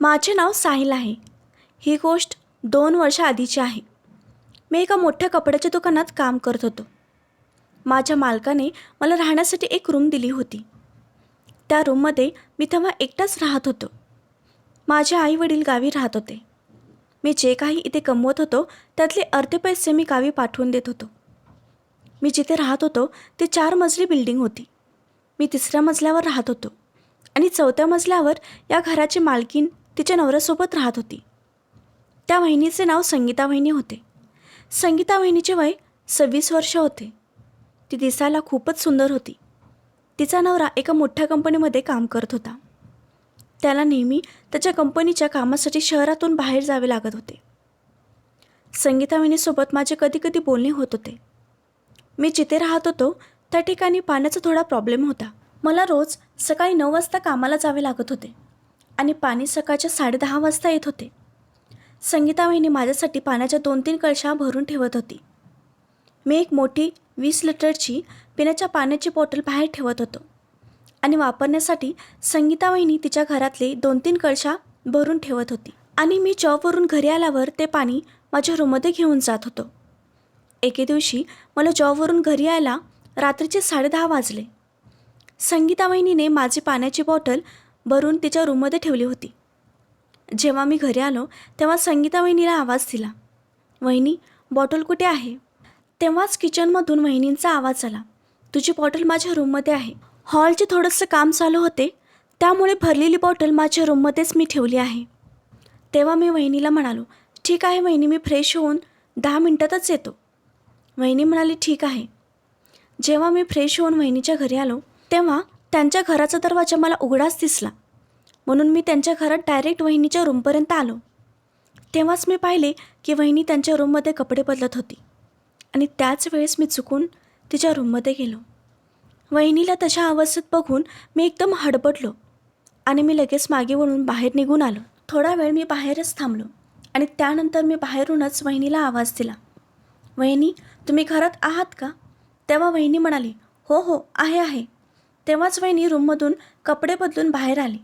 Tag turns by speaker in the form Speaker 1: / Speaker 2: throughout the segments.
Speaker 1: माझे नाव साहिल आहे. ही गोष्ट दोन वर्षाआधीची आहे. मी एका मोठ्या कपड्याच्या दुकानात काम करत होतो. माझ्या मालकाने मला राहण्यासाठी एक रूम दिली होती. त्या रूममध्ये मी तेव्हा एकटाच राहत होतो. माझे आई वडील गावी राहत होते. मी जे काही इथे कमवत होतो त्यातले अर्धे पैसे मी गावी पाठवून देत होतो. मी जिथे राहत होतो ते चार मजली बिल्डिंग होती. मी तिसऱ्या मजल्यावर राहत होतो आणि चौथ्या मजल्यावर या घराची मालकीन तिच्या नवऱ्यासोबत राहत होती. त्या वहिनीचे नाव संगीता वहिनी होते. संगीता वहिनीचे वय सव्वीस वर्ष होते. ती दिसायला खूपच सुंदर होती. तिचा नवरा एका मोठ्या कंपनीमध्ये काम करत होता. त्याला नेहमी त्याच्या कंपनीच्या कामासाठी शहरातून बाहेर जावे लागत होते. संगीता वहिनीसोबत माझे कधी कधी बोलणे होत होते. मी जिथे राहत होतो त्या ठिकाणी पाण्याचा थोडा प्रॉब्लेम होता. मला रोज सकाळी नऊ वाजता कामाला जावे लागत होते. आणि पाणी सकाळच्या साडेदहा वाजता येत होते. संगीता वहिनी माझ्यासाठी पाण्याच्या दोन तीन कळशा भरून ठेवत होती. मी एक मोठी वीस लिटरची पिण्याच्या पाण्याची बॉटल बाहेर ठेवत होतो. आणि वापरण्यासाठी संगीता वहिनी तिच्या घरातले दोन तीन कळशा भरून ठेवत होती. आणि मी जॉबवरून घरी आल्यावर ते पाणी माझ्या रूममध्ये घेऊन जात होतो. एके दिवशी मला जॉबवरून घरी यायला रात्रीचे साडेदहा वाजले. संगीता वहिनीने माझी पाण्याची बॉटल भरून तिच्या रूममध्ये ठेवली होती. जेव्हा मी घरी आलो तेव्हा संगीता वहिनीला आवाज दिला. वहिनी बॉटल कुठे आहे? तेव्हाच किचनमधून वहिनींचा आवाज आला. तुझी बॉटल माझ्या रूममध्ये आहे. हॉलचे थोडंसं काम चालू होते. त्यामुळे भरलेली बॉटल माझ्या रूममध्येच मी ठेवली आहे. तेव्हा मी वहिनीला म्हणालो ठीक आहे वहिनी मी फ्रेश होऊन दहा मिनटातच येतो. वहिनी म्हणाली ठीक आहे. जेव्हा मी फ्रेश होऊन वहिनीच्या घरी आलो तेव्हा त्यांच्या घराचा दरवाजा मला उघडाच दिसला. म्हणून मी त्यांच्या घरात डायरेक्ट वहिनीच्या रूमपर्यंत आलो. तेव्हाच मी पाहिले की वहिनी त्यांच्या रूममध्ये कपडे बदलत होती. आणि त्याच वेळेस मी चुकून तिच्या रूममध्ये गेलो. वहिनीला तशा अवस्थेत बघून मी एकदम हडबडलो. आणि मी लगेच मागे वळून बाहेर निघून आलो. थोडा वेळ मी बाहेरच थांबलो. आणि त्यानंतर मी बाहेरूनच वहिनीला आवाज दिला. वहिनी तुम्ही घरात आहात का? तेव्हा वहिनी म्हणाली हो हो आहे आहे. तेव्हाच वहिनी रूममधून कपडे बदलून बाहेर आली.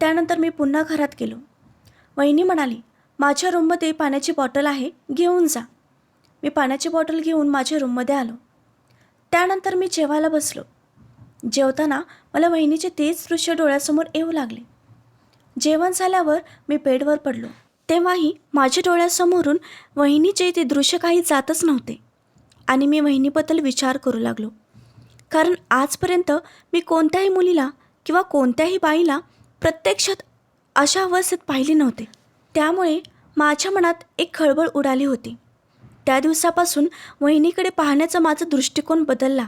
Speaker 1: त्यानंतर मी पुन्हा घरात गेलो. वहिनी म्हणाली माझ्या रूममध्ये पाण्याची बॉटल आहे घेऊन जा. मी पाण्याची बॉटल घेऊन माझ्या रूममध्ये आलो. त्यानंतर मी जेवायला बसलो. जेवताना मला वहिनीचे तेच दृश्य डोळ्यासमोर येऊ लागले. जेवण झाल्यावर मी बेडवर पडलो. तेव्हाही माझ्या डोळ्यासमोरून वहिनीचे ते दृश्य काही जातच नव्हते आणि मी वहिनीबद्दल विचार करू लागलो. कारण आजपर्यंत मी कोणत्याही मुलीला किंवा कोणत्याही बाईला प्रत्यक्षात अशा अवस्थेत पाहिले नव्हते. त्यामुळे माझ्या मनात एक खळबळ उडाली होती. त्या दिवसापासून वहिनीकडे पाहण्याचा माझा दृष्टिकोन बदलला.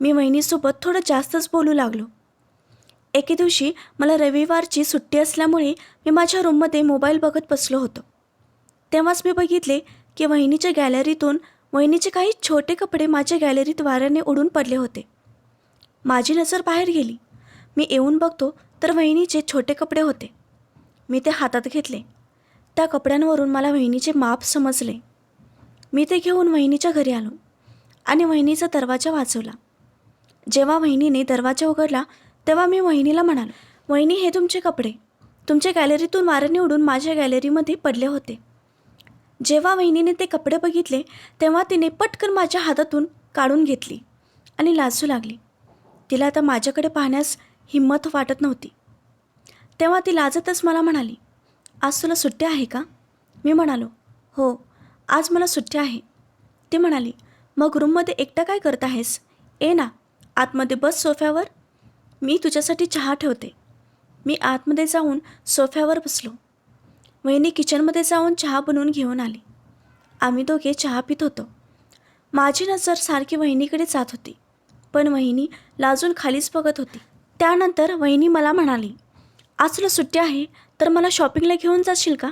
Speaker 1: मी वहिनीसोबत थोडं जास्तच बोलू लागलो. एके दिवशी मला रविवारची सुट्टी असल्यामुळे मी माझ्या रूममध्ये मोबाईल बघत बसलो होतो. तेव्हाच मी बघितले की वहिनीच्या गॅलरीतून वहिनीचे काही छोटे कपडे माझ्या गॅलरीत वाऱ्याने उडून पडले होते. माझी नजर बाहेर गेली. मी येऊन बघतो तर वहिनीचे छोटे कपडे होते. मी ते हातात घेतले. त्या कपड्यांवरून मला वहिनीचे माप समजले. मी ते घेऊन वहिनीच्या घरी आलो आणि वहिनीचा दरवाजा वाचवला. जेव्हा वहिनीने दरवाजा उघडला तेव्हा मी वहिनीला म्हणालो वहिनी हे तुमचे कपडे. तुमच्या गॅलरीतून वाऱ्याने उडून माझ्या गॅलरीमध्ये पडले होते. जेव्हा वहिनीने ते कपडे बघितले तेव्हा तिने पटकन माझ्या हातातून काढून घेतली आणि लाजू लागली. तिला आता माझ्याकडे पाहण्यास हिंमत वाटत नव्हती. तेव्हा ती लाजतच मला म्हणाली आज तुला सुट्टी आहे का? मी म्हणालो हो आज मला सुट्टी आहे. ती म्हणाली मग रूममध्ये एकटा काय करत आहेस? ए ना आतमध्ये बस सोफ्यावर. मी तुझ्यासाठी चहा ठेवते. मी आतमध्ये जाऊन सोफ्यावर बसलो. वहिनी किचनमध्ये जाऊन चहा बनवून घेऊन आली. आम्ही दोघे चहा पित होतो. माझी नजर सारखी वहिनीकडे जात होती पण वहिनी लाजून खालीच बघत होती. त्यानंतर वहिनी मला म्हणाली आज तुला सुट्टी आहे तर मला शॉपिंगला घेऊन जाशील का?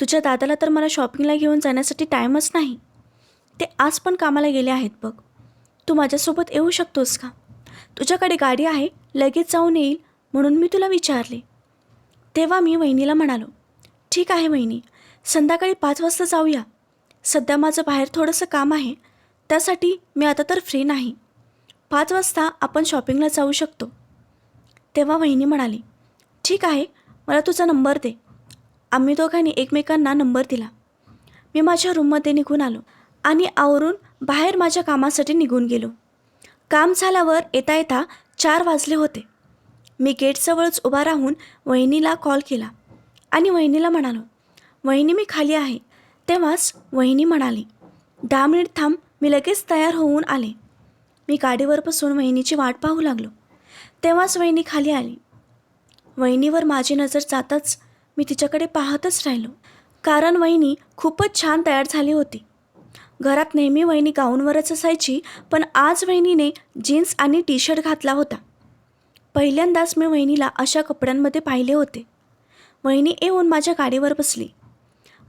Speaker 1: तुझ्या दादाला तर मला शॉपिंगला घेऊन जाण्यासाठी टाईमच नाही. ते आज पण कामाला गेले आहेत बघ. तू माझ्यासोबत येऊ शकतोस का? तुझ्याकडे गाडी आहे लगेच जाऊन येईल म्हणून मी तुला विचारले. तेव्हा मी वहिनीला म्हणालो ठीक आहे वहिनी. संध्याकाळी पाच वाजता जाऊया. सध्या माझं बाहेर थोडंसं काम आहे. त्यासाठी मी आता तर फ्री नाही. पाच वाजता आपण शॉपिंगला जाऊ शकतो. तेव्हा वहिनी म्हणाली ठीक आहे मला तुझा नंबर दे. आम्ही दोघांनी एकमेकांना नंबर दिला. मी माझ्या रूममध्ये निघून आलो आणि आवरून बाहेर माझ्या कामासाठी निघून गेलो. काम झाल्यावर येता येता चार वाजले होते. मी गेटजवळच उभा राहून वहिनीला कॉल केला. आणि वहिनीला म्हणालो वहिनी मी खाली आहे. तेव्हाच वहिनी म्हणाली दहा मिनिट थांब मी लगेच तयार होऊन आले. मी गाडीवर बसून वहिनीची वाट पाहू लागलो. तेव्हाच वहिनी खाली आली. वहिनीवर माझी नजर जाताच मी तिच्याकडे पाहतच राहिलो. कारण वहिनी खूपच छान तयार झाली होती. घरात नेहमी वहिनी गाऊनवरच असायची पण आज वहिनीने जीन्स आणि टी शर्ट घातला होता. पहिल्यांदाच मी वहिनीला अशा कपड्यांमध्ये पाहिले होते. वहिनी येऊन माझ्या गाडीवर बसली.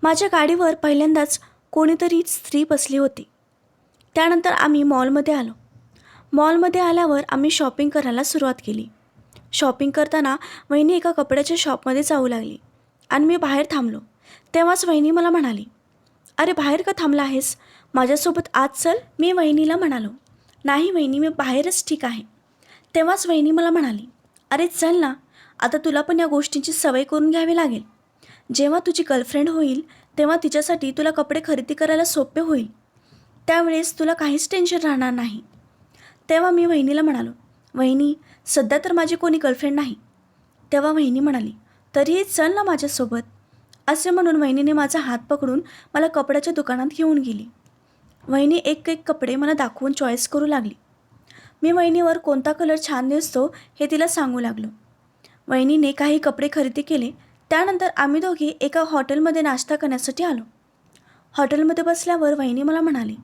Speaker 1: माझ्या गाडीवर पहिल्यांदाच कोणीतरी स्त्री बसली होती. त्यानंतर आम्ही मॉलमध्ये आलो. मॉलमध्ये आल्यावर आम्ही शॉपिंग करायला सुरुवात केली. शॉपिंग करताना वहिनी एका कपड्याच्या शॉपमध्ये जाऊ लागली आणि मी बाहेर थांबलो. तेव्हाच वहिनी मला म्हणाली अरे बाहेर का थांबला आहेस? माझ्यासोबत आज चल मी वहिनीला म्हणालो. नाही वहिनी मी बाहेरच ठीक आहे. तेव्हाच वहिनी मला म्हणाली अरे चल ना. आता तुला पण या गोष्टींची सवय करून घ्यावी लागेल. जेव्हा तुझी गर्लफ्रेंड होईल तेव्हा तिच्यासाठी तुला कपडे खरेदी करायला सोपे होईल. त्यावेळेस तुला काहीच टेन्शन राहणार नाही. तेव्हा मी वहिनीला म्हणालो वहिनी सध्या तर माझी कोणी गर्लफ्रेंड नाही. तेव्हा वहिनी म्हणाली तरीही चल ना माझ्यासोबत. असे म्हणून वहिनीने माझा हात पकडून मला कपड्याच्या दुकानात घेऊन गेली. वहिनी एक एक कपडे मला दाखवून चॉईस करू लागली. मी वहिनीवर कोणता कलर छान दिसतो हे तिला सांगू लागलो. वहिनीने काही कपडे खरेदी केले. त्यानंतर आम्ही दोघी एका हॉटेलमध्ये नाश्ता करण्यासाठी आलो. हॉटेलमध्ये बसल्यावर वहिनी मला म्हणाली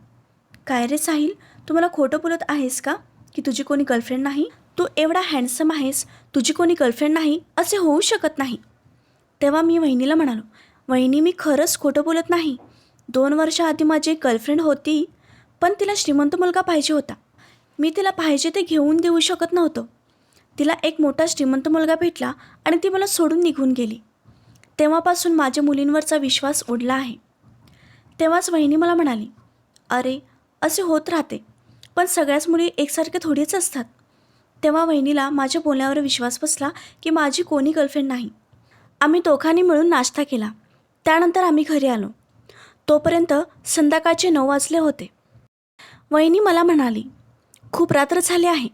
Speaker 1: काय रे साहिल तू मला खोटं बोलत आहेस का? की तुझी कोणी गर्लफ्रेंड नाही? तू एवढा हँडसम आहेस तुझी कोणी गर्लफ्रेंड नाही असे होऊ शकत नाही. तेव्हा मी वहिनीला म्हणालो वहिनी मी खरंच खोटं बोलत नाही. दोन वर्षाआधी माझी एक गर्लफ्रेंड होती पण तिला श्रीमंत मुलगा पाहिजे होता. मी तिला पाहिजे ते घेऊन देऊ शकत नव्हतो. तिला एक मोठा श्रीमंत मुलगा भेटला आणि ती मला सोडून निघून गेली. तेव्हापासून माझ्या मुलींवरचा विश्वास उडला आहे. तेव्हाच वहिनी मला म्हणाली अरे असे होत राहते पण सगळ्याच मुली एकसारख्या थोडीच असतात. तेव्हा वहिनीला माझ्या बोलण्यावर विश्वास बसला की माझी कोणी गर्लफ्रेंड नाही. आम्ही दोघांनी मिळून नाश्ता केला. त्यानंतर आम्ही घरी आलो. तोपर्यंत संध्याकाळचे नऊ वाजले होते. वहिनी मला म्हणाली खूप रात्र झाली आहे.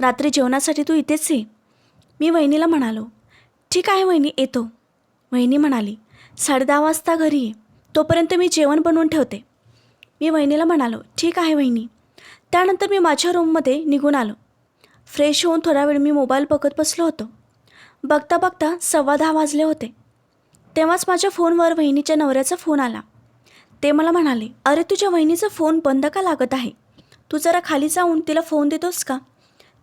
Speaker 1: रात्री जेवणासाठी तू इथेच ये. मी वहिनीला म्हणालो ठीक आहे वहिनी येतो. वहिनी म्हणाली साडेदहा वाजता घरी ये. तोपर्यंत मी जेवण बनवून ठेवते. मी वहिनीला म्हणालो ठीक आहे वहिनी. त्यानंतर मी माझ्या रूममध्ये निघून आलो. फ्रेश होऊन थोडा वेळ मी मोबाईल बघत बसलो होतो. बघता बघता सव्वा दहा वाजले होते. तेव्हाच माझ्या फोनवर वहिनीच्या नवऱ्याचा फोन आला. ते मला म्हणाले अरे तुझ्या वहिनीचा फोन बंद का लागत आहे? तू जरा खाली जाऊन तिला फोन देतोस का?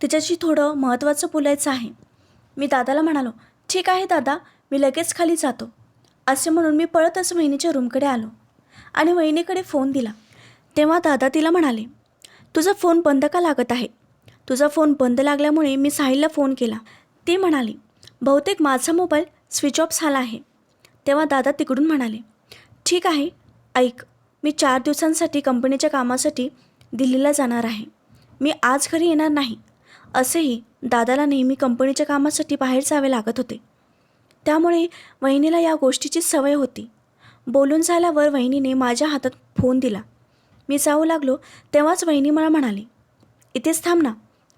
Speaker 1: तिच्याशी थोडं महत्त्वाचं बोलायचं आहे. मी दादाला म्हणालो ठीक आहे दादा मी लगेच खाली जातो. असे म्हणून मी पळतच वहिनीच्या रूमकडे आलो आणि वहिनीकडे फोन दिला. तेव्हा दादा तिला म्हणाले तुझा फोन बंद का लागत आहे? तुझा फोन बंद लागल्यामुळे मी साहिलला फोन केला. ती म्हणाली बहुतेक माझा मोबाईल स्विच ऑफ झाला आहे. तेव्हा दादा तिकडून म्हणाले ठीक आहे ऐक मी चार दिवसांसाठी कंपनीच्या कामासाठी दिल्लीला जाणार आहे. मी आज घरी येणार नाही. असेही दादाला नेहमी कंपनीच्या कामासाठी बाहेर जावे लागत होते. त्यामुळे वहिनीला या गोष्टीची सवय होती. बोलून झाल्यावर वहिनीने माझ्या हातात फोन दिला. मी जाऊ लागलो तेव्हाच वहिनी मला म्हणाली इथेच थांब ना.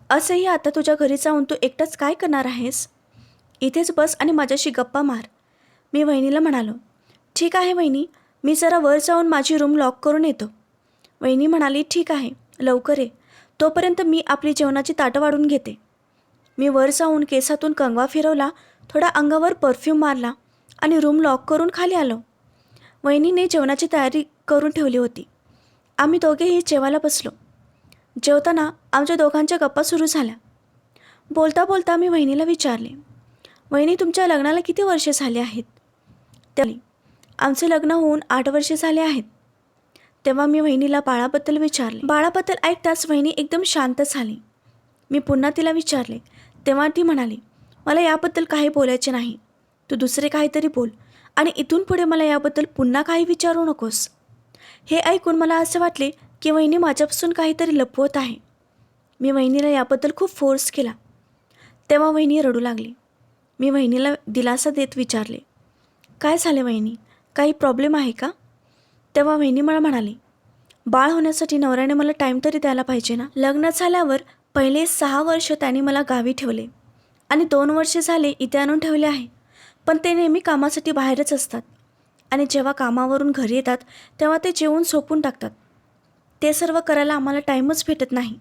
Speaker 1: असंही आता तुझ्या घरी जाऊन तू एकटाच काय करणार आहेस? इथेच बस आणि माझ्याशी गप्पा मार. मी वहिनीला म्हणालो ठीक आहे वहिनी मी जरा वर जाऊन माझी रूम लॉक करून येतो. वहिनी म्हणाली ठीक आहे लवकर ये. तोपर्यंत मी आपली जेवणाची ताटं वाढून घेते. मी वर जाऊन केसातून कंगवा फिरवला थोडा अंगावर परफ्यूम मारला आणि रूम लॉक करून खाली आलो. वहिनीने जेवणाची तयारी करून ठेवली होती. आम्ही दोघेही जेवायला बसलो. जेवताना आमच्या दोघांच्या गप्पा सुरू झाल्या. बोलता बोलता मी वहिनीला विचारले वहिनी तुमच्या लग्नाला किती वर्षे झाली आहेत? त्याली आमचे लग्न होऊन आठ वर्षे झाले आहेत. तेव्हा मी वहिनीला बाळाबद्दल विचारले. बाळाबद्दल ऐकताच वहिनी एकदम शांत झाली. मी पुन्हा तिला विचारले. तेव्हा ती म्हणाली मला याबद्दल काही बोलायचे नाही. तू दुसरे काहीतरी बोल आणि इथून पुढे मला याबद्दल पुन्हा काही विचारू नकोस. हे ऐकून मला असे वाटले की वहिनी माझ्यापासून काहीतरी लपवत आहे. मी वहिनीला याबद्दल खूप फोर्स केला. तेव्हा वहिनी रडू लागली. मी वहिनीला दिलासा देत विचारले काय झाले वहिनी? काही प्रॉब्लेम आहे का? तेव्हा वहिनी मला म्हणाली बाळ होण्यासाठी नवऱ्याने मला टाईम तरी द्यायला पाहिजे ना? लग्न झाल्यावर पहिले सहा वर्ष त्याने मला गावी ठेवले आणि दोन वर्षे झाले इथे आणून ठेवले आहे. पण ते नेहमी कामासाठी बाहेरच असतात आणि जेव्हा कामावरून घरी येतात तेव्हा ते जेवून झोपून टाकतात. ते सर्व करायला आम्हाला टाईमच भेटत नाही.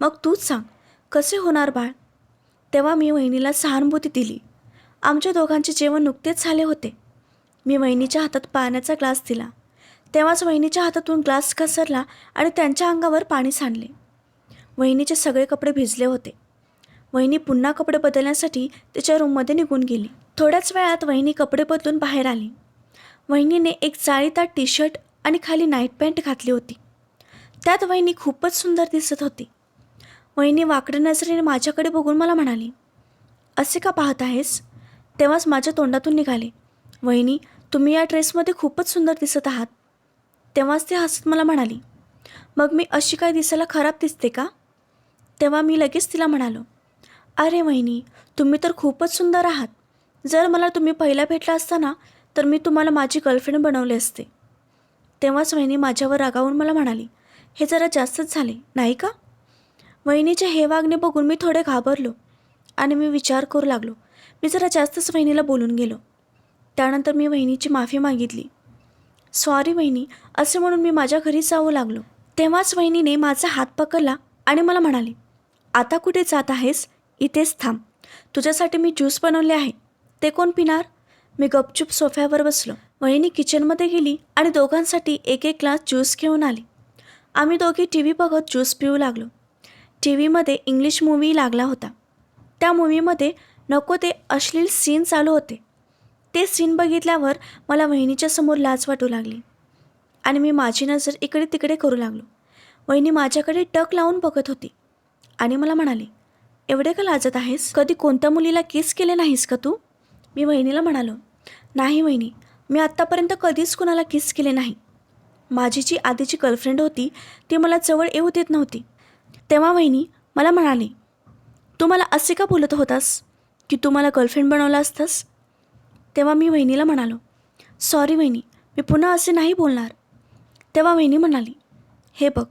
Speaker 1: मग तूच सांग कसे होणार बाळ? तेव्हा मी वहिनीला सहानुभूती दिली. आमच्या दोघांचे जेवण नुकतेच झाले होते. मी वहिनीच्या हातात पाण्याचा ग्लास दिला. तेव्हाच वहिनीच्या हातातून ग्लास घसरला आणि त्यांच्या अंगावर पाणी सांडले. वहिनीचे सगळे कपडे भिजले होते. वहिनी पुन्हा कपडे बदलण्यासाठी तिच्या रूममध्ये निघून गेली. थोड्याच वेळात वहिनी कपडे बदलून बाहेर आली. वहिनीने एक जाळीदार टी शर्ट आणि खाली नाईट पॅन्ट घातली होती. त्यात वहिनी खूपच सुंदर दिसत होती. वहिनी वाकड्या नजरेने माझ्याकडे बघून मला म्हणाली असे का पाहत आहेस? तेव्हाच माझ्या तोंडातून निघाले. वहिनी तुम्ही या ड्रेसमध्ये खूपच सुंदर दिसत आहात. तेव्हाच ती हसत मला म्हणाली मग मी अशी काय दिसायला खराब दिसते का? तेव्हा मी लगेच तिला म्हणालो अरे वहिनी तुम्ही तर खूपच सुंदर आहात. जर मला तुम्ही पहिला भेटला असता ना तर मी तुम्हाला माझी गर्लफ्रेंड बनवले असते. तेव्हाच वहिनी माझ्यावर रागावून मला म्हणाली हे जरा जास्तच झाले नाही का? वहिनीचे हे वागणे बघून मी थोडे घाबरलो आणि मी विचार करू लागलो. मी जरा जास्तच वहिनीला बोलून गेलो. त्यानंतर मी वहिनीची माफी मागितली. सॉरी वहिनी. असे म्हणून मी माझ्या घरी जाऊ लागलो. तेव्हाच वहिनीने माझा हात पकडला आणि मला म्हणाली आता कुठे जात आहेस? इथेच थांब. तुझ्यासाठी मी ज्यूस बनवले आहे. ते कोण पिणार? मी गपचूप सोफ्यावर बसलो. वहिनी किचनमध्ये गेली आणि दोघांसाठी एक एक ग्लास ज्यूस घेऊन आली. आम्ही दोघे टी व्ही बघत ज्यूस पिऊ लागलो. टी व्हीमध्ये इंग्लिश मूवी लागला होता. त्या मूवीमध्ये नको ते अश्लील सीन चालू होते. ते सीन बघितल्यावर मला वहिनीच्या समोर लाज वाटू लागली. आणि मी माझी नजर इकडे तिकडे करू लागलो. वहिनी माझ्याकडे टक लावून बघत होती. आणि मला म्हणाली एवढे का लाजत आहेस? कधी कोणत्या मुलीला किस केले नाहीस का तू? मी वहिनीला म्हणालो नाही वहिनी मी आत्तापर्यंत कधीच कुणाला किस केले नाही. माझी जी आधीची गर्लफ्रेंड होती ती मला जवळ येऊ देत नव्हती. तेव्हा वहिनी मला म्हणाली तू मला असे का बोलत होतास? की तू मला गर्लफ्रेंड बनवला असतास? तेव्हा मी वहिनीला म्हणालो सॉरी वहिनी मी पुन्हा असे नाही बोलणार. तेव्हा वहिनी म्हणाली हे बघ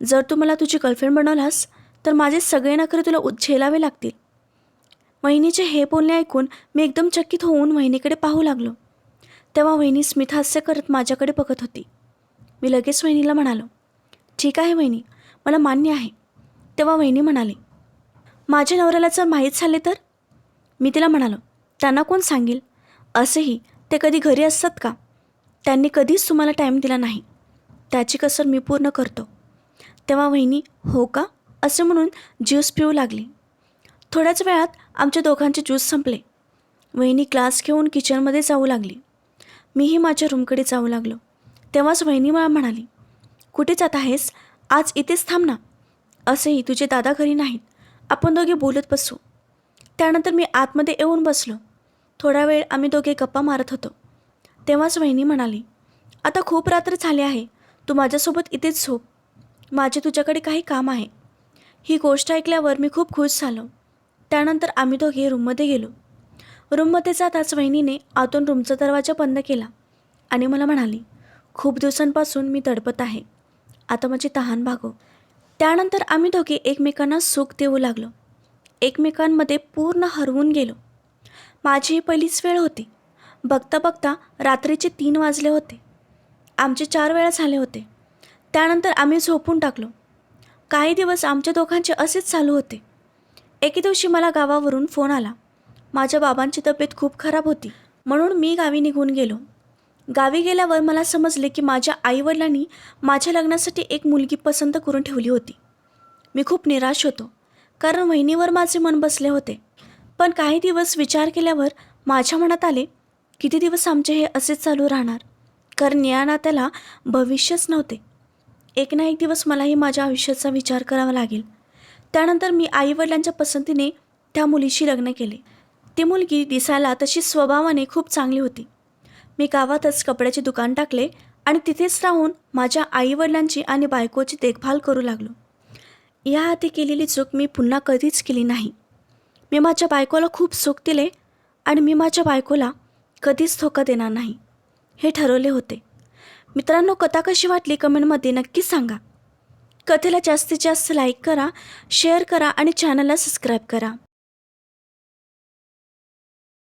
Speaker 1: जर तू मला तुझी गर्लफ्रेंड बनवलास तर माझे सगळे नखरे तुला उच्छेलावे झेलावे लागतील. वहिनीचे हे बोलणे ऐकून मी एकदम चकित होऊन वहिनीकडे पाहू लागलो. तेव्हा वहिनी स्मितहास्य करत माझ्याकडे बघत होती. मी लगेच वहिनीला म्हणालो ठीक आहे वहिनी मला मान्य आहे. तेव्हा वहिनी म्हणाली माझ्या नवऱ्याला जर माहीत झाले तर? मी तिला म्हणालो त्यांना कोण सांगेल? असेही ते कधी घरी असतात का? त्यांनी कधीच तुम्हाला टाईम दिला नाही. त्याची कसर मी पूर्ण करतो. तेव्हा वहिनी हो का? असे म्हणून ज्यूस पिऊ लागली. थोड्याच वेळात आमच्या दोघांचे ज्यूस संपले. वहिनी ग्लास घेऊन किचनमध्ये जाऊ लागली. मीही माझ्या रूमकडे जाऊ लागलो. तेव्हाच वहिनी मला म्हणाली कुठे जात आहेस? आज इथेच थांब ना. असेही तुझे दादा घरी नाहीत. आपण दोघे बोलत बसू. त्यानंतर मी आतमध्ये येऊन बसलो. थोडा वेळ आम्ही दोघे गप्पा मारत होतो. तेव्हाच वहिनी म्हणाली आता खूप रात्र झाली आहे. तू माझ्यासोबत इथेच झोप. माझे तुझ्याकडे काही काम आहे. ही गोष्ट ऐकल्यावर मी खूप खुश झालो. त्यानंतर आम्ही दोघे रूममध्ये गेलो. रूममध्ये जाताच वहिनीने आतून रूमचा दरवाजा बंद केला आणि मला म्हणाली खूप दिवसांपासून मी तडपत आहे. आता माझी तहान भागव त्यानंतर आम्ही दोघे एकमेकांना सुख देऊ लागलो. एकमेकांमध्ये पूर्ण हरवून गेलो. माझी ही पहिलीच वेळ होती. बघता बघता रात्रीचे तीन वाजले होते. आमचे चार वेळा झाले होते. त्यानंतर आम्ही झोपून टाकलो. काही दिवस आमच्या दोघांचे असेच चालू होते. एके दिवशी मला गावावरून फोन आला. माझ्या बाबांची तब्येत खूप खराब होती. म्हणून मी गावी निघून गेलो. गावी गेल्यावर मला समजले की माझ्या आईवडिलांनी माझ्या लग्नासाठी एक मुलगी पसंत करून ठेवली होती. मी खूप निराश होतो. कारण वहिनीवर माझे मन बसले होते. पण काही दिवस विचार केल्यावर माझ्या मनात आले किती दिवस आमचे हे असेच चालू राहणार? कारण या नात्याला भविष्यच नव्हते. एक ना एक दिवस मलाही माझ्या आयुष्याचा विचार करावा लागेल. त्यानंतर मी आईवडिलांच्या पसंतीने त्या मुलीशी लग्न केले. ती मुलगी दिसायला तशी स्वभावाने खूप चांगली होती. मी गावातच कपड्याचे दुकान टाकले आणि तिथेच राहून माझ्या आईवडिलांची आणि बायकोची देखभाल करू लागलो. याआधी केलेली चूक मी पुन्हा कधीच केली नाही. मी माझ्या बायकोला खूप सुख दिले आणि मी माझ्या बायकोला कधीच धोका देणार नाही. हे ठरवले होते. मित्रांनो कथा कशी वाटली कमेंटमध्ये नक्की सांगा. कथेला जास्तीत जास्त लाईक करा शेअर करा आणि चॅनलला सबस्क्राईब करा.